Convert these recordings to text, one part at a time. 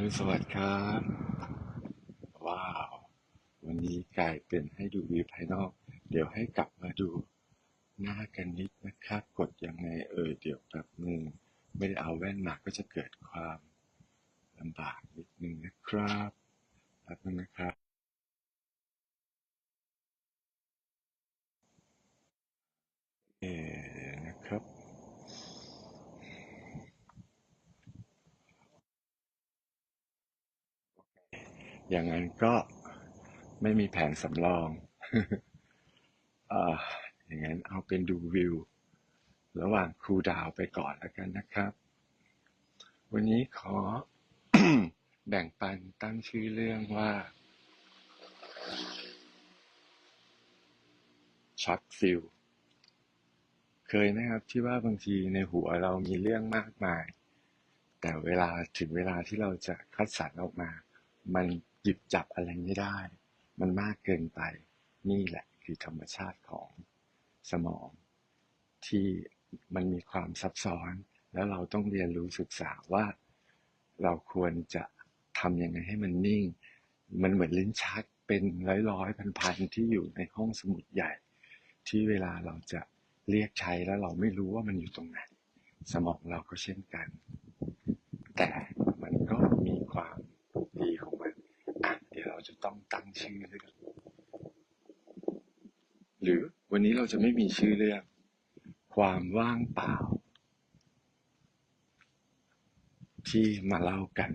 อรุสวัสดิ์ครับ ว้าว วันนี้กลายเป็นให้ดูวิวภายนอก เดี๋ยวให้กลับมาดูหน้ากันนิดนะครับ กดยังไงเอ่ยเดี๋ยวแบบนึงไม่ได้เอาแว่นมาก็จะเกิดความลำบากนิดนึงนะครับแป๊บนึงนะครับเออนะครับ อย่างนั้นก็ไม่มีแผนสำรองอ่าอย่างนั้นเอาเป็นดูวิว ระหว่างครูดาวไปก่อนแล้วกันนะครับ วันนี้ขอแบ่งปันตั้งชื่อเรื่องว่าช็อตฟิลเคยนะครับที่ว่าบางทีในหัวเรามีเรื่องมากมาย แต่เวลาถึงเวลาที่เราจะคัดสรรออกมา มัน หยิบจับอะไรไม่ได้ มันมากเกินไป นี่แหละคือธรรมชาติของสมอง ที่มันมีความซับซ้อน แล้วเราต้องเรียนรู้ศึกษาว่า เราควรจะทำยังไงให้มันนิ่ง มันเหมือนลิ้นชักเป็นร้อยร้อยพันพันๆที่อยู่ในห้องสมุดใหญ่ ที่เวลาเราจะเรียกใช้แล้วเราไม่รู้ว่ามันอยู่ตรงไหน สมองเราก็เช่นกัน แต่มันก็มีความดีของมันอะเดี๋ยวเรา จะต้องตั้งชื่อเรื่องหรือวันนี้เราจะไม่มีชื่อเรื่อง ความว่างเปล่า ที่มาเล่ากัน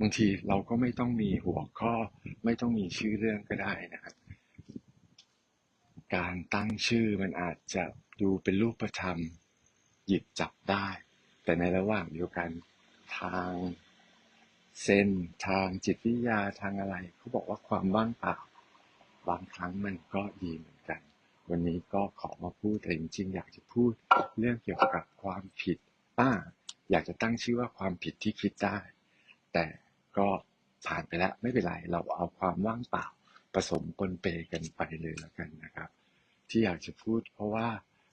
บางทีเราก็ไม่ต้องมีหัวข้อ ไม่ต้องมีชื่อเรื่องก็ได้นะครับการตั้งชื่อมันอาจจะดูเป็นรูปธรรม หยิบจับได้ แต่ในระหว่างเดียวกันทาง เซนทางจิตวิทยาทางอะไรเขาบอกว่าความว่างเปล่า บางครั้งมันก็ดีเหมือนกัน วันนี้ก็ขอมาพูดแต่จริงๆอยากจะพูดเรื่องเกี่ยวกับความผิดอ่าอยากจะตั้งชื่อว่าความผิดที่คิดได้ แต่ก็ผ่านไปแล้วไม่เป็นไรเราเอาความว่างเปล่าผสมปนเปกันไปเลยแล้วกันนะครับ ที่อยากจะพูดเพราะว่า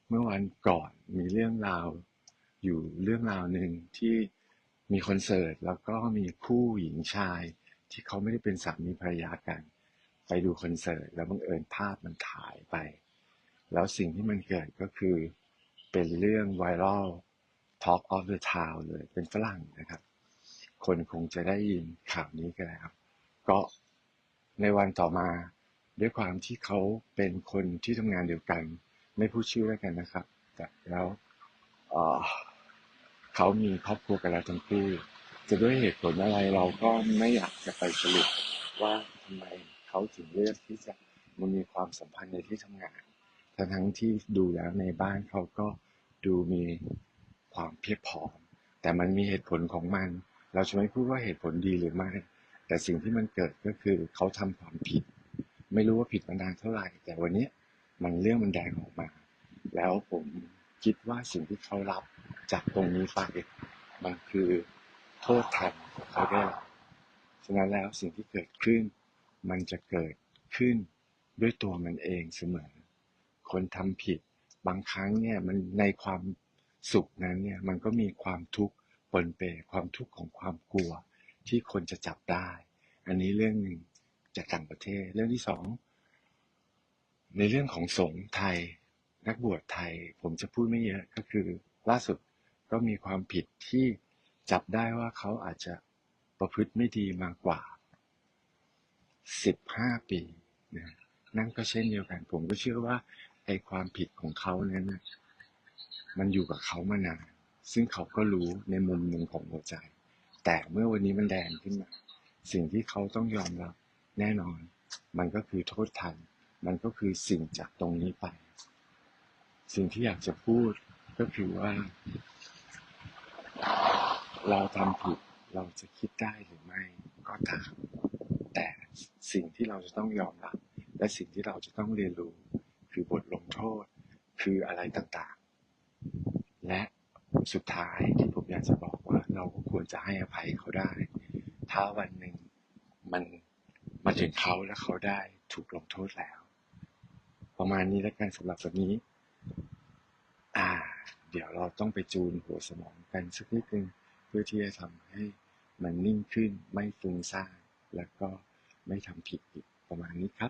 เมื่อวันก่อนมีเรื่องราวอยู่เรื่องราวหนึ่งที่ มีคอนเสิร์ตแล้วก็มีคู่หญิงชาย ที่เขาไม่ได้เป็นสามีภรรยากัน ไปดูคอนเสิร์ตแล้วบังเอิญภาพมันถ่ายไป แล้วสิ่งที่มันเกิดก็คือเป็นเรื่องไวรัล Talk of the Town เลยเป็นฝรั่งนะครับ คนคงจะได้ยินข่าวนี้กันแล้วก็ในวันต่อมาด้วยความที่เขาเป็นคนที่ทำงานเดียวกัน ไม่พูดชื่อแล้วกันนะครับ แต่แล้ว เขามีครอบครัวกันแล้วทั้งคู่จะด้วยเหตุผลอะไรเราก็ไม่อยากจะไปสรุปว่าทำไมเขาถึงเลือกที่จะมันมีความสัมพันธ์ในที่ทำงานทั้งทั้งที่ดูแล้วในบ้านเขาก็ดูมีความเพียบพร้อม แต่มันมีเหตุผลของมัน เราจะไม่พูดว่าเหตุผลดีหรือไม่ แต่สิ่งที่มันเกิดก็คือเขาทำความผิด ไม่รู้ว่าผิดมานานเท่าไหร่ แต่วันนี้มันเรื่องมันแดงออกมา แล้วผมคิดว่าสิ่งที่เขารับ จากตรงนี้ไปมันคือโทษทันของเขาได้รับฉะนั้นแล้วสิ่งที่เกิดขึ้น มันจะเกิดขึ้นด้วยตัวมันเองเสมอ คนทำผิดบางครั้งเนี่ยมันในความสุขนั้นเนี่ยมันก็มีความทุกข์ปนเปความทุกข์ของความกลัว ที่คนจะจับได้ อันนี้เรื่องหนึ่งจากต่างประเทศ เรื่องที่สองในเรื่องของสงฆ์ไทย นักบวชไทย ผมจะพูดไม่เยอะก็คือ ล่าสุด ก็มีความผิดที่จับได้ว่าเขาอาจจะประพฤติไม่ดีมากกว่าสิบห้าปีนะนั่นก็เช่นเดียวกัน ผมก็เชื่อว่าไอ้ความผิดของเขานั้นนะมันอยู่กับเขามานานซึ่งเขาก็รู้ในมุมหนึ่งของหัวใจ แต่เมื่อวันนี้มันแดงขึ้นมา สิ่งที่เขาต้องยอมรับแน่นอน มันก็คือโทษทัน มันก็คือสิ่งจากตรงนี้ไป สิ่งที่อยากจะพูดก็คือว่า เราทำผิดเราจะคิดได้หรือไม่ก็ตามแต่สิ่งที่เราจะต้องยอมรับและสิ่งที่เราจะต้องเรียนรู้ คือบทลงโทษ คืออะไรต่างๆ และสุดท้ายที่ผมอยากจะบอกว่าเราก็ควรจะให้อภัยเขาได้ ถ้าวันหนึ่งมันมาถึงเขาแล้วเขาได้ถูกลงโทษแล้ว ประมาณนี้แล้วกันสำหรับวันนี้ อ่า เดี๋ยวเราต้องไปจูนหัวสมองกันสักนิดนึง เพื่อที่จะทำให้มันนิ่งขึ้นไม่ฟุ้งซ่านแล้วก็ไม่ทำผิดอีกประมาณนี้ครับ